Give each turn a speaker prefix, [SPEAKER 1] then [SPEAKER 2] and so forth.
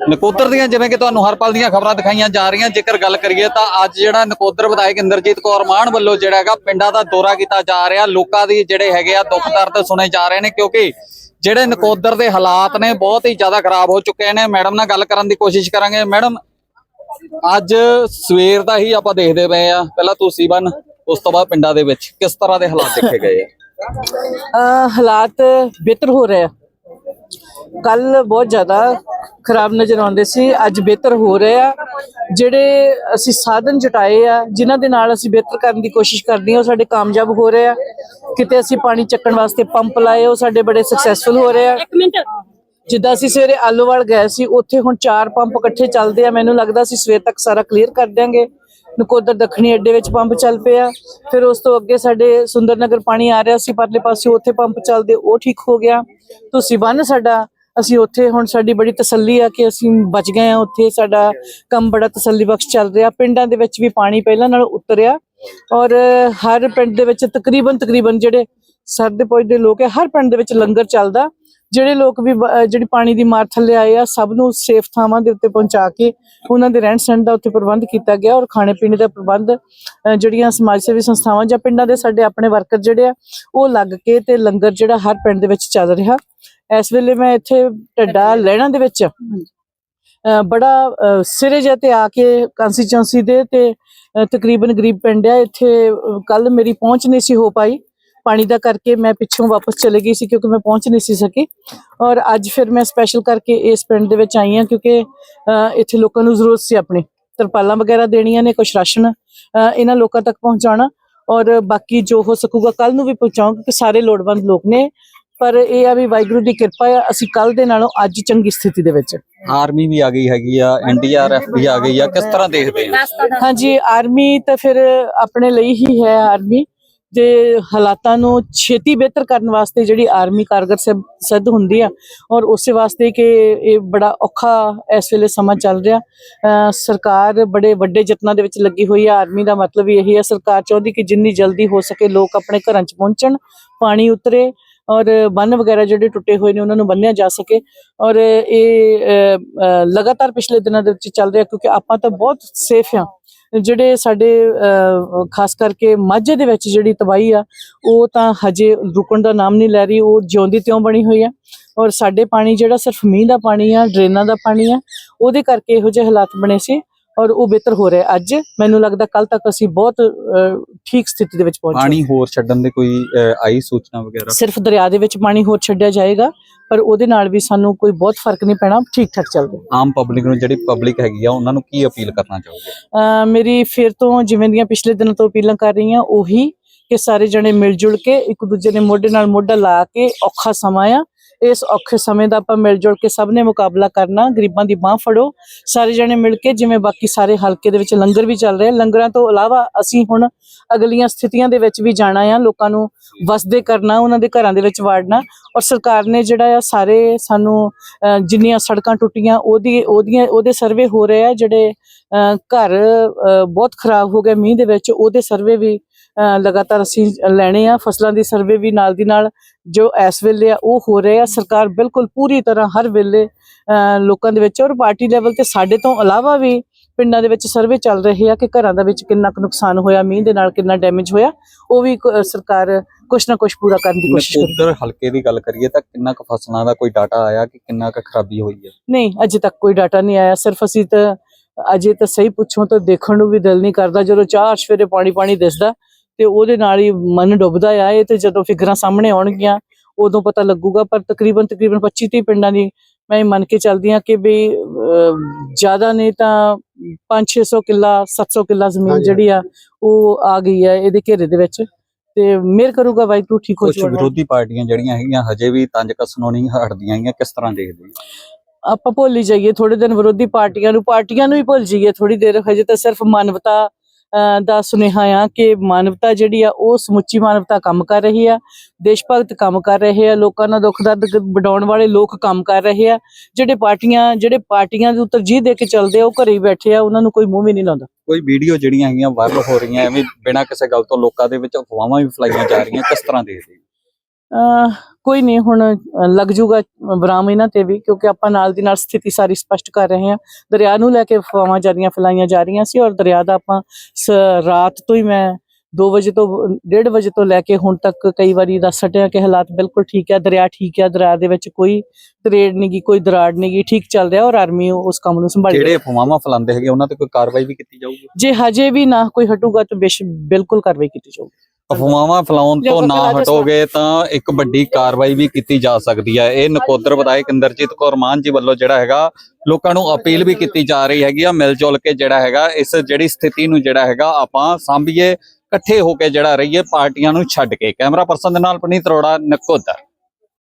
[SPEAKER 1] ਨਕੋਦਰ ਦੀਆਂ ਜਿਵੇਂ ਕਿ ਤੁਹਾਨੂੰ ਹਰ ਪਲ ਦੀਆਂ ਖਬਰਾਂ ਦਿਖਾਈਆਂ ਜਾ ਰਹੀਆਂ, ਜੇਕਰ ਗੱਲ ਕਰੀਏ ਤਾਂ ਅੱਜ ਜਿਹੜਾ ਨਕੋਦਰ ਵਿਧਾਇਕ ਇੰਦਰਜੀਤ ਕੌਰ ਮਾਨ ਵੱਲੋਂ ਜਿਹੜਾ ਹੈਗਾ ਪਿੰਡਾਂ ਦਾ ਦੌਰਾ ਕੀਤਾ ਜਾ ਰਿਹਾ, ਲੋਕਾਂ ਦੀ ਜਿਹੜੇ ਹੈਗੇ ਆ ਦੁੱਖ ਦਰਦ ਸੁਣੇ ਜਾ ਰਹੇ ਨੇ, ਕਿਉਂਕਿ ਜਿਹੜੇ ਨਕੋਦਰ ਦੇ ਹਾਲਾਤ ਨੇ ਬਹੁਤ ਹੀ ਜ਼ਿਆਦਾ ਖਰਾਬ ਹੋ ਚੁੱਕੇ ਨੇ। ਮੈਡਮ ਨਾਲ ਗੱਲ ਕਰਨ ਦੀ ਕੋਸ਼ਿਸ਼ ਕਰਾਂਗੇ। ਮੈਡਮ, ਅੱਜ ਸਵੇਰ ਦਾ ਹੀ ਆਪਾਂ ਦੇਖਦੇ ਪਏ ਆ, ਪਹਿਲਾਂ ਤੁਸੀਂ ਬਨ ਉਸ ਤੋਂ ਬਾਅਦ ਪਿੰਡਾਂ ਦੇ ਵਿੱਚ। ਕਿਸ ਤਰ੍ਹਾਂ ਦੇ ਹਾਲਾਤ ਦੇਖੇ ਗਏ ਆ?
[SPEAKER 2] ਹਾਲਾਤ ਬਿਹਤਰ ਹੋ ਰਹੇ ਆ। ਕੱਲ ਬਹੁਤ ਜ਼ਿਆਦਾ ਖਰਾਬ ਨਜ਼ਰ ਆਉਂਦੇ ਸੀ। ਅੱਜ ਬਿਹਤਰ ਹੋ ਰਹੇ ਆ। ਜਿਹੜੇ ਅਸੀਂ ਸਾਧਨ ਜਟਾਏ ਆ ਜਿਨ੍ਹਾਂ ਦੇ ਨਾਲ ਅਸੀਂ ਬਿਹਤਰ ਕਰਨ ਦੀ ਕੋਸ਼ਿਸ਼ ਕਰਦੇ ਹਾਂ ਉਹ ਸਾਡੇ ਕਾਮਯਾਬ ਹੋ ਰਹੇ ਆ। ਕਿਤੇ ਅਸੀਂ ਪਾਣੀ ਚੱਕਣ ਵਾਸਤੇ ਪੰਪ ਲਾਏ ਉਹ ਸਾਡੇ ਬੜੇ ਸਕਸੈਸਫੁਲ ਹੋ ਰਹੇ ਆ। ਜਿੱਦਾਂ ਅਸੀਂ ਸਵੇਰੇ ਆਲੋਵਾਲ ਗਏ ਸੀ ਉੱਥੇ ਹੁਣ ਚਾਰ ਪੰਪ ਇਕੱਠੇ ਚੱਲਦੇ ਆ। ਮੈਨੂੰ ਲੱਗਦਾ ਅਸੀਂ ਸਵੇਰ ਤੱਕ ਸਾਰਾ ਕਲੀਅਰ ਕਰ ਦਿਆਂਗੇ। ਨਕੋਦਰ ਦੱਖਣੀ ਅੱਡੇ ਵਿੱਚ ਪੰਪ ਚੱਲ ਪਿਆ। ਫਿਰ ਉਸ ਤੋਂ ਅੱਗੇ ਸਾਡੇ ਸੁੰਦਰਨਗਰ ਪਾਣੀ ਆ ਰਿਹਾ ਸੀ ਪਰਲੇ ਪਾਸੇ ਉੱਥੇ ਪੰਪ ਚੱਲਦੇ ਉਹ ਠੀਕ ਹੋ ਗਿਆ। ਤੁਸੀਂ ਬੰਨ ਸਾਡਾ ਅਸੀਂ ਉੱਥੇ ਹੁਣ ਸਾਡੀ ਬੜੀ ਤਸੱਲੀ ਆ ਕਿ ਅਸੀਂ ਬਚ ਗਏ ਆ ਉੱਥੇ, ਸਾਡਾ ਕੰਮ ਬੜਾ ਤਸੱਲੀ ਬਖਸ਼ ਚੱਲ ਰਿਹਾ। ਪਿੰਡਾਂ ਦੇ ਵਿੱਚ ਵੀ ਪਾਣੀ ਪਹਿਲਾਂ ਨਾਲੋਂ ਉਤਰਿਆ ਔਰ ਹਰ ਪਿੰਡ ਦੇ ਵਿੱਚ ਤਕਰੀਬਨ ਤਕਰੀਬਨ ਜਿਹੜੇ ਸਰਦੇ ਪੁੱਜਦੇ ਲੋਕ ਹੈ ਹਰ ਪਿੰਡ ਦੇ ਵਿੱਚ ਲੰਗਰ ਚੱਲਦਾ। ਜਿਹੜੇ ਲੋਕ ਵੀ ਜਿਹੜੀ ਪਾਣੀ ਦੀ ਮਾਰ ਥੱਲੇ ਆਏ ਆ ਸਭ ਨੂੰ ਸੇਫ ਥਾਵਾਂ ਦੇ ਉੱਤੇ ਪਹੁੰਚਾ ਕੇ ਉਹਨਾਂ ਦੇ ਰਹਿਣ ਸਹਿਣ ਦਾ ਉੱਥੇ ਪ੍ਰਬੰਧ ਕੀਤਾ ਗਿਆ ਔਰ ਖਾਣੇ ਪੀਣੇ ਦਾ ਪ੍ਰਬੰਧ ਜਿਹੜੀਆਂ ਸਮਾਜ ਸੇਵੀ ਸੰਸਥਾਵਾਂ ਜਾਂ ਪਿੰਡਾਂ ਦੇ ਸਾਡੇ ਆਪਣੇ ਵਰਕਰ ਜਿਹੜੇ ਆ ਉਹ ਲੱਗ ਕੇ ਤੇ ਲੰਗਰ ਜਿਹੜਾ ਹਰ ਪਿੰਡ ਦੇ ਵਿੱਚ ਚੱਲ ਰਿਹਾ। ਇਸ ਵੇਲੇ ਮੈਂ ਇੱਥੇ ਢੱਡਾ ਲੈਣਾ ਦੇ ਵਿੱਚ ਬੜਾ ਸਿਰੇ ਜਿਹੇ ਤੇ ਆ ਕੇ ਕੰਸਟੀਚੁਐਂਸੀ ਦੇ ਤੇ ਤਕਰੀਬਨ ਗਰੀਬ ਪਿੰਡ ਆ ਇੱਥੇ ਕੱਲ ਮੇਰੀ ਪਹੁੰਚ ਨਹੀਂ ਸੀ ਹੋ ਪਾਈ। ਪਾਣੀ ਦਾ ਕਰਕੇ ਮੈਂ ਪਿੱਛੋਂ ਵਾਪਸ ਚਲੇ ਗਈ ਸੀ ਕਿਉਂਕਿ ਮੈਂ ਪਹੁੰਚ ਨਹੀਂ ਸੀ ਸਕੀ। ਔਰ ਅੱਜ ਫਿਰ ਮੈਂ ਸਪੈਸ਼ਲ ਕਰਕੇ ਇਸ ਪਿੰਡ ਦੇ ਵਿੱਚ ਆਈ ਹਾਂ ਕਿਉਂਕਿ ਇੱਥੇ ਲੋਕਾਂ ਨੂੰ ਜ਼ਰੂਰਤ ਸੀ ਆਪਣੀ। ਤਰਪਾਲਾਂ ਵਗੈਰਾ ਦੇਣੀਆਂ ਨੇ ਕੁਝ ਰਾਸ਼ਨ ਇਹਨਾਂ ਲੋਕਾਂ ਤੱਕ ਪਹੁੰਚਾਉਣਾ। ਔਰ ਬਾਕੀ ਜੋ ਹੋ ਸਕੂਗਾ ਕੱਲ ਨੂੰ ਵੀ ਪਹੁੰਚਾਉਂ ਕਿਉਂਕਿ ਸਾਰੇ ਲੋੜਵੰਦ ਲੋਕ ਨੇ। ਪਰ ਇਹ ਆ ਵੀ ਵਾਹਿਗੁਰੂ ਦੀ ਕਿਰਪਾ ਆ ਅਸੀਂ ਕੱਲ ਦੇ ਨਾਲੋਂ ਅੱਜ ਚੰਗੀ ਸਥਿਤੀ ਦੇ ਵਿੱਚ।
[SPEAKER 1] ਆਰਮੀ ਵੀ ਆ ਗਈ ਹੈਗੀ ਆ ਐਨਡੀਆਰਐਫ ਵੀ ਆ ਗਈ ਆ ਕਿਸ ਤਰ੍ਹਾਂ ਦੇਖਦੇ ਆ
[SPEAKER 2] ਹਾਂਜੀ ਆਰਮੀ ਤਾਂ ਫਿਰ ਆਪਣੇ ਲਈ ਹੀ ਹੈ ਆਰਮੀ ਦੇ ਹਾਲਾਤਾਂ ਨੂੰ ਛੇਤੀ ਬਿਹਤਰ ਕਰਨ ਵਾਸਤੇ ਜਿਹੜੀ ਆਰਮੀ ਕਾਰਗਰ ਸਿ- ਸਿੱਧ ਹੁੰਦੀ ਆ, ਔਰ ਉਸੇ ਵਾਸਤੇ ਕਿ ਇਹ ਬੜਾ ਔਖਾ ਇਸ ਵੇਲੇ ਸਮਾਂ ਚੱਲ ਰਿਹਾ। ਸਰਕਾਰ ਬੜੇ ਵੱਡੇ ਯਤਨਾਂ ਦੇ ਵਿੱਚ ਲੱਗੀ ਹੋਈ ਆ। ਆਰਮੀ ਦਾ ਮਤਲਬ ਹੀ ਇਹੀ ਹੈ ਸਰਕਾਰ ਚਾਹੁੰਦੀ ਕਿ ਜਿੰਨੀ ਜਲਦੀ ਹੋ ਸਕੇ ਲੋਕ ਆਪਣੇ ਘਰਾਂ 'ਚ ਪਹੁੰਚਣ, ਪਾਣੀ ਉਤਰੇ, ਔਰ ਬੰਨ ਵਗੈਰਾ ਜਿਹੜੇ ਟੁੱਟੇ ਹੋਏ ਨੇ ਉਹਨਾਂ ਨੂੰ ਬੰਨਿਆ ਜਾ ਸਕੇ। ਔਰ ਇਹ ਲਗਾਤਾਰ ਪਿਛਲੇ ਦਿਨਾਂ ਦੇ ਵਿੱਚ ਚੱਲ ਰਿਹਾ, ਕਿਉਂਕਿ ਆਪਾਂ ਤਾਂ ਬਹੁਤ ਸੇਫ ਆ। ਜਿਹੜੇ ਸਾਡੇ ਖਾਸ ਕਰਕੇ ਮਾਝੇ ਦੇ ਵਿੱਚ ਜਿਹੜੀ ਤਬਾਹੀ ਆ, ਉਹ ਤਾਂ ਹਜੇ ਰੁਕਣ ਦਾ ਨਾਮ ਨਹੀਂ ਲੈ ਰਹੀ, ਉਹ ਜਿਉਂਦੀ ਤਿਉਂ ਬਣੀ ਹੋਈ ਆ। ਔਰ ਸਾਡੇ ਪਾਣੀ ਜਿਹੜਾ ਸਿਰਫ ਮੀਂਹ ਦਾ ਪਾਣੀ ਆ, ਡਰੇਨਾਂ ਦਾ ਪਾਣੀ ਆ, ਉਹਦੇ ਕਰਕੇ ਇਹੋ ਜਿਹੇ ਹਾਲਾਤ ਬਣੇ ਸੀ। ਔਰ ਉਹ ਬਿਹਤਰ ਹੋ ਰਿਹਾ ਅੱਜ ਮੈਨੂੰ ਲੱਗਦਾ ਕੱਲ ਤੱਕ ਅਸੀਂ ਬਹੁਤ ਠੀਕ ਸਥਿਤੀ ਦੇ ਵਿੱਚ ਪਹੁੰਚਾਂਗੇ
[SPEAKER 1] ਪਾਣੀ ਹੋਰ ਛੱਡਣ ਦੀ ਕੋਈ ਆਈ ਸੂਚਨਾ ਵਗੈਰਾ?
[SPEAKER 2] ਸਿਰਫ ਦਰਿਆ ਦੇ ਵਿੱਚ ਪਾਣੀ ਹੋਰ ਛੱਡਿਆ ਜਾਏਗਾ ਪਰ ਉਹਦੇ ਨਾਲ ਵੀ ਸਾਨੂੰ ਕੋਈ ਬਹੁਤ ਫ਼ਰਕ ਨਹੀਂ ਪੈਣਾ ਠੀਕ ਠਾਕ ਚੱਲ ਰਿਹਾ
[SPEAKER 1] ਆਮ ਪਬਲਿਕ ਨੂੰ ਜਿਹੜੀ ਪਬਲਿਕ ਹੈਗੀ ਆ ਉਹਨਾਂ ਨੂੰ ਕੀ ਅਪੀਲ ਕਰਨਾ ਚਾਹੋਗੇ?
[SPEAKER 2] ਮੇਰੀ ਫਿਰ ਤੋਂ ਜਿਵੇਂ ਦੀਆਂ ਪਿਛਲੇ ਦਿਨਾਂ ਤੋਂ ਅਪੀਲਾਂ ਕਰ ਰਹੀ ਹਾਂ ਉਹੀ ਕਿ ਸਾਰੇ ਜਣੇ ਮਿਲ ਜੁਲ ਕੇ ਇੱਕ ਦੂਜੇ ਦੇ ਮੋਢੇ ਨਾਲ ਮੋਢਾ ਲਾ ਕੇ ਔਖਾ ਸਮਾਂ ਆ ਇਸ ਔਖੇ ਸਮੇਂ ਦਾ ਆਪਾਂ ਮਿਲ ਜੁਲ ਕੇ ਸਭ ਨੇ ਮੁਕਾਬਲਾ ਕਰਨਾ ਗਰੀਬਾਂ ਦੀ ਬਾਹ ਫੜੋ ਸਾਰੇ ਜਣੇ ਮਿਲ ਕੇ ਜਿਵੇਂ ਬਾਕੀ ਸਾਰੇ ਹਲਕੇ ਦੇ ਵਿੱਚ ਲੰਗਰ ਵੀ ਚੱਲ ਰਿਹਾ ਲੰਗਰਾਂ ਤੋਂ ਇਲਾਵਾ ਅਸੀਂ ਹੁਣ ਅਗਲੀਆਂ ਸਥਿਤੀਆਂ ਦੇ ਵਿੱਚ ਵੀ ਜਾਣਾ ਆ ਲੋਕਾਂ ਨੂੰ ਵਸਦੇ ਕਰਨਾ ਉਹਨਾਂ ਦੇ ਘਰਾਂ ਦੇ ਵਿੱਚ ਵਾੜਨਾ ਔਰ ਸਰਕਾਰ ਨੇ ਜਿਹੜਾ ਆ ਸਾਰੇ ਸਾਨੂੰ ਅਹ, ਜਿੰਨੀਆਂ ਸੜਕਾਂ ਟੁੱਟੀਆਂ ਉਹਦੀ ਉਹਦੀਆਂ ਉਹਦੇ ਸਰਵੇ ਹੋ ਰਹੇ ਆ ਜਿਹੜੇ ਅਹ, ਘਰ ਅਹ, ਬਹੁਤ ਖਰਾਬ ਹੋ ਗਏ ਮੀਂਹ ਦੇ ਵਿੱਚ ਉਹਦੇ ਸਰਵੇ ਵੀ ਅਹ, ਲਗਾਤਾਰ ਅਸੀਂ ਲੈਣੇ ਆ ਫਸਲਾਂ ਦੀ ਸਰਵੇ ਵੀ ਨਾਲ ਦੀ ਨਾਲ ਜੋ ਇਸ ਵੇਲੇ ਆ ਉਹ ਹੋ ਰਹੇ ਸਰਕਾਰ ਬਿਲਕੁਲ ਪੂਰੀ ਤਰ੍ਹਾਂ ਹਰ ਵੇਲੇ ਲੋਕਾਂ ਦੇ ਵਿੱਚ ਔਰ ਪਾਰਟੀ ਲੈਵਲ ਤੇ ਸਾਡੇ ਤੋਂ ਇਲਾਵਾ ਵੀ ਪਿੰਡਾਂ ਦੇ ਵਿੱਚ ਸਰਵੇ ਚੱਲ ਰਹੇ ਆ ਕਿ ਘਰਾਂ ਦੇ ਵਿੱਚ ਕਿੰਨਾ ਕੁ ਨੁਕਸਾਨ ਹੋਇਆ ਮੀਂਹ ਦੇ ਨਾਲ ਕਿੰਨਾ ਡੈਮੇਜ ਹੋਇਆ ਉਹ ਵੀ ਸਰਕਾਰ ਕੁਛ ਨਾ ਕੁਛ ਪੂਰਾ ਕਰਨ ਦੀ ਕੋਸ਼ਿਸ਼ ਕਰੇ
[SPEAKER 1] ਨਕੋਦਰ ਹਲਕੇ ਦੀ ਗੱਲ ਕਰੀਏ ਤਾਂ ਕਿੰਨਾ ਕੁ ਫਸਲਾਂ ਦਾ ਕੋਈ ਡਾਟਾ ਆਇਆ ਕਿ ਕਿੰਨਾ ਕੁ ਖਰਾਬੀ ਹੋਈ ਹੈ?
[SPEAKER 2] ਨਹੀਂ ਅਜੇ ਤੱਕ ਕੋਈ ਡਾਟਾ ਨਹੀਂ ਆਇਆ। ਸਿਰਫ ਅਸੀਂ ਤਾਂ ਅਜੇ ਤਾਂ ਸਹੀ ਪੁੱਛੋ ਤਾਂ ਦੇਖਣ ਨੂੰ ਵੀ ਦਿਲ ਨਹੀਂ ਕਰਦਾ। ਜਦੋਂ ਚਾਰ ਸਵੇਰੇ ਪਾਣੀ ਪਾਣੀ ਦਿਸਦਾ ਤੇ ਉਹਦੇ ਨਾਲ ਹੀ ਮਨ ਡੁੱਬਦਾ ਆ ਇਹ ਤੇ ਜਦੋਂ ਫਿਗਰਾਂ ਸਾਹਮਣੇ ਆਉਣਗੀਆਂ ਉਦੋਂ ਪਤਾ ਲੱਗੂਗਾ ਪਰ ਤਕਰੀਬਨ ਤਕਰੀਬਨ 25 30 ਪਿੰਡਾਂ ਦੀ ਮੈਂ ਮੰਨ ਕੇ ਚੱਲਦੀ ਹਾਂ ਕਿ ਵੀ ਜ਼ਿਆਦਾ ਨਹੀਂ ਤਾਂ 5-600 ਕਿੱਲਾ 700 ਕਿੱਲਾ ਜ਼ਮੀਨ ਜਿਹੜੀ ਆ ਉਹ ਆ ਗਈ ਹੈ ਇਹਦੇ ਘੇਰੇ ਦੇ ਵਿੱਚ। ਤੇ ਮਿਹਰ ਕਰੂਗਾ ਵਾਹਿਗੁਰੂ ਠੀਕ ਹੋ ਜਾਊਗਾ।
[SPEAKER 1] ਵਿਰੋਧੀ ਪਾਰਟੀਆਂ ਜਿਹੜੀਆਂ ਹੈਗੀਆਂ ਹਜੇ ਵੀ ਤੰਜ ਕਸਨੋਂ ਨਹੀਂ ਹਟਦੀਆਂ ਹੈਗੀਆਂ ਕਿਸ ਤਰ੍ਹਾਂ ਦੇਖਦੇ
[SPEAKER 2] ਆਪਾਂ ਭੁੱਲ ਜਾਈਏ ਥੋੜੇ ਦਿਨ ਵਿਰੋਧੀ ਪਾਰਟੀਆਂ ਨੂੰ ਪਾਰਟੀਆਂ ਨੂੰ ਹੀ ਭੁੱਲ ਜਾਈਏ ਥੋੜੀ ਦੇਰ ਹਜੇ ਤਾਂ ਸਿਰਫ ਮਾਨਵਤਾ ਦਾ ਸੁਨੇਹਾ ਆ ਕਿ ਮਾਨਵਤਾ ਜਿਹੜੀ ਆ ਉਹ ਸਮੁੱਚੀ ਮਾਨਵਤਾ ਕੰਮ ਕਰ ਰਹੀ ਆ, ਦੇਸ਼ ਭਗਤ ਕੰਮ ਕਰ ਰਹੇ ਆ, ਲੋਕਾਂ ਦਾ ਦੁੱਖ ਦਰਦ ਗ- ਵਡਾਉਣ ਵਾਲੇ ਲੋਕ ਕੰਮ ਕਰ ਰਹੇ ਆ, ਜਿਹੜੇ ਪਾਰਟੀਆਂ ਜਿਹੜੇ ਪਾਰਟੀਆਂ ਦੇ ਤਰਜੀਹ ਦੇ ਕੇ ਚੱਲਦੇ ਆ, ਉਹ ਘਰੇ ਬੈਠੇ ਆ, ਉਹਨਾਂ ਨੂੰ ਕੋਈ ਮੂੰਹ ਵੀ ਨਹੀਂ ਲਾਉਂਦਾ।
[SPEAKER 1] ਕੋਈ ਵੀਡੀਓ ਜਿਹੜੀਆਂ ਹੈਗੀਆਂ ਵਾਇਰਲ ਹੋ ਰਹੀਆਂ, ਐਵੇਂ ਬਿਨਾਂ ਕਿਸੇ ਗੱਲ ਤੋਂ ਲੋਕਾਂ ਦੇ ਵਿੱਚ ਅਫਵਾਹਾਂ ਵੀ ਫੈਲਾਈਆਂ ਜਾ ਰਹੀਆਂ, ਕਿਸ ਤਰ੍ਹਾਂ ਦੇਖਦੇ ਹੋ
[SPEAKER 2] ਅਹ ਕੋਈ ਨਹੀਂ ਹੁਣ ਲੱਗ ਜੂਗਾ ਬਰਾਮ ਇਹਨਾਂ ਤੇ ਵੀ ਕਿਉਂਕਿ ਆਪਾਂ ਨਾਲ ਦੀ ਨਾਲ ਸਥਿਤੀ ਸਾਰੀ ਸਪਸ਼ਟ ਕਰ ਰਹੇ ਹਾਂ। ਦਰਿਆ ਨੂੰ ਲੈ ਕੇ ਅਫਵਾਹਾਂ ਜਾਰੀਆਂ ਫੈਲਾਈਆਂ ਜਾ ਰਹੀਆਂ ਸੀ ਔਰ ਦਰਿਆ ਦਾ ਆਪਾਂ ਰਾਤ ਤੋਂ ਹੀ ਮੈਂ 2 ਵਜੇ ਤੋਂ 1:30 ਵਜੇ ਤੋਂ ਲੈ ਕੇ ਹੁਣ ਤੱਕ ਕਈ ਵਾਰੀ ਦੱਸ ਸਟਿਆ ਕਿ ਹਾਲਾਤ ਬਿਲਕੁਲ ਠੀਕ ਹੈ ਦਰਿਆ ਠੀਕ ਹੈ ਦਰਿਆ ਦੇ ਵਿੱਚ ਕੋਈ ਤਰੇੜ ਨਹੀਂ ਗੀ ਕੋਈ ਦਰਾੜ ਨਹੀਂ ਗੀ ਠੀਕ ਚੱਲ ਰਿਹਾ ਔਰ ਆਰਮੀ ਉਸ ਕੰਮ ਨੂੰ ਸੰਭਾਲ ਰਹੀ ਹੈ।
[SPEAKER 1] ਜਿਹੜੇ ਅਫਵਾਹਾਂ ਫੈਲਾਉਂਦੇ ਹੈਗੇ ਉਹਨਾਂ ਤੇ ਕੋਈ ਕਾਰਵਾਈ ਵੀ ਕੀਤੀ ਜਾਊਗੀ?
[SPEAKER 2] ਜੇ ਹਜੇ ਵੀ ਨਾ ਕੋਈ ਹਟੂਗਾ ਤਾਂ ਬਿਲਕੁਲ ਕਾਰਵਾਈ ਕੀਤੀ ਜਾਊਗੀ।
[SPEAKER 1] ਅਫਵਾਹਾਂ ਫੈਲਾਉਣ ਤੋਂ ਨਾ ਹਟੋਗੇ ਤਾਂ ਇੱਕ ਵੱਡੀ ਕਾਰਵਾਈ ਵੀ ਕੀਤੀ ਜਾ ਸਕਦੀ ਹੈ। ਇਹ ਨਕੋਦਰ ਵਿਧਾਇਕ ਇੰਦਰਜੀਤ ਕੌਰ ਮਾਨ ਜੀ ਵੱਲੋਂ ਜਿਹੜਾ ਹੈਗਾ ਲੋਕਾਂ ਨੂੰ ਅਪੀਲ ਵੀ ਕੀਤੀ ਜਾ ਰਹੀ ਹੈਗੀ ਆ ਮਿਲ ਜੁਲ ਕੇ ਜਿਹੜਾ ਹੈਗਾ ਇਸ ਜਿਹੜੀ ਸਥਿਤੀ ਨੂੰ ਜਿਹੜਾ ਹੈਗਾ ਆਪਾਂ ਸਾਂਭੀਏ ਇਕੱਠੇ ਹੋ ਕੇ ਜਿਹੜਾ ਰਹੀਏ ਪਾਰਟੀਆਂ ਨੂੰ ਛੱਡ ਕੇ। ਕੈਮਰਾ ਪਰਸਨ ਦੇ ਨਾਲ ਪਨੀਤ ਅਰੋੜਾ ਨਕੋਦਰ।